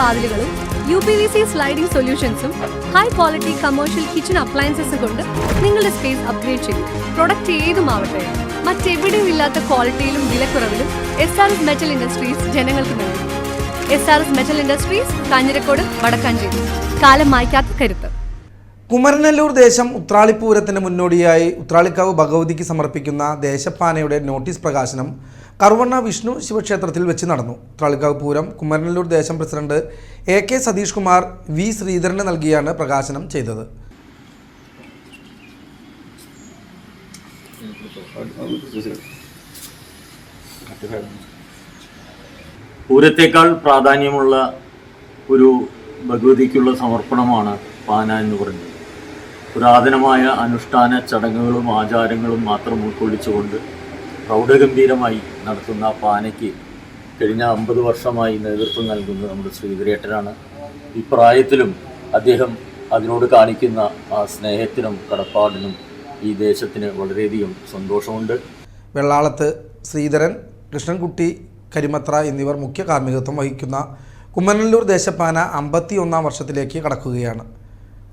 വാതിലുകളും U P V C sliding സൊല്യൂഷൻസും high quality commercial kitchen appliances കൊണ്ട് നിങ്ങളുടെ space upgrade ചെയ്യും പ്രൊഡക്റ്റ് ഏതുമാവട്ടെ മറ്റെവിടെയും ഇല്ലാത്ത ക്വാളിറ്റിയിലും വിലക്കുറവിലും S R S metal industries ജനങ്ങൾക്ക് നൽകും. S R S metal industries Kanhirakode Vadakkanchery. കാലം മായ്ക്കാത്ത കരുത്ത്. കുമരനല്ലൂർ ദേശം ഉത്രാളിപ്പൂരത്തിന് മുന്നോടിയായി ഉത്രാളിക്കാവ് ഭഗവതിക്ക് സമർപ്പിക്കുന്ന ദേശപ്പാനയുടെ നോട്ടീസ് പ്രകാശനം കറുവണ്ണ വിഷ്ണു ശിവക്ഷേത്രത്തിൽ വെച്ച് നടന്നു. ഉത്രാളിക്കാവ് പൂരം കുമരനല്ലൂർ ദേശം president A K Sathish Kumar V ശ്രീധരന് നൽകിയാണ് പ്രകാശനം ചെയ്തത്. പൂരത്തേക്കാൾ പ്രാധാന്യമുള്ള ഒരു ഭഗവതിക്കുള്ള സമർപ്പണമാണ് പാന എന്ന് പറഞ്ഞത്. പുരാതനമായ അനുഷ്ഠാന ചടങ്ങുകളും ആചാരങ്ങളും മാത്രം ഉൾക്കൊള്ളിച്ചുകൊണ്ട് പ്രൗഢഗംഭീരമായി നടത്തുന്ന പാനയ്ക്ക് കഴിഞ്ഞ അമ്പത് വർഷമായി നേതൃത്വം നൽകുന്നത് നമ്മുടെ ശ്രീധരേട്ടനാണ് ഈ പ്രായത്തിലും അദ്ദേഹം അതിനോട് കാണിക്കുന്ന ആ സ്നേഹത്തിനും കടപ്പാടിനും ഈ ദേശത്തിന് വളരെയധികം സന്തോഷമുണ്ട്. വെള്ളാളത്ത് ശ്രീധരൻ കൃഷ്ണൻകുട്ടി കരിമത്ര എന്നിവർ മുഖ്യ കാർമ്മികത്വം വഹിക്കുന്ന കുമ്മനല്ലൂർ ദേശപ്പാന അമ്പത്തി ഒന്നാം വർഷത്തിലേക്ക് കടക്കുകയാണ്.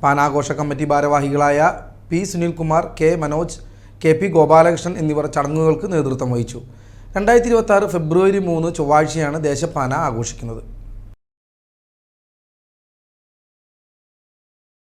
പാനാഘോഷ കമ്മിറ്റി ഭാരവാഹികളായ P Sunilkumar K Manoj K P Gopalakrishnan എന്നിവർ ചടങ്ങുകൾക്ക് നേതൃത്വം വഹിച്ചു. രണ്ടായിരത്തി ഇരുപത്തി ആറ് ഫെബ്രുവരി മൂന്ന് ചൊവ്വാഴ്ചയാണ് ദേശപ്പാന ആഘോഷിക്കുന്നത്.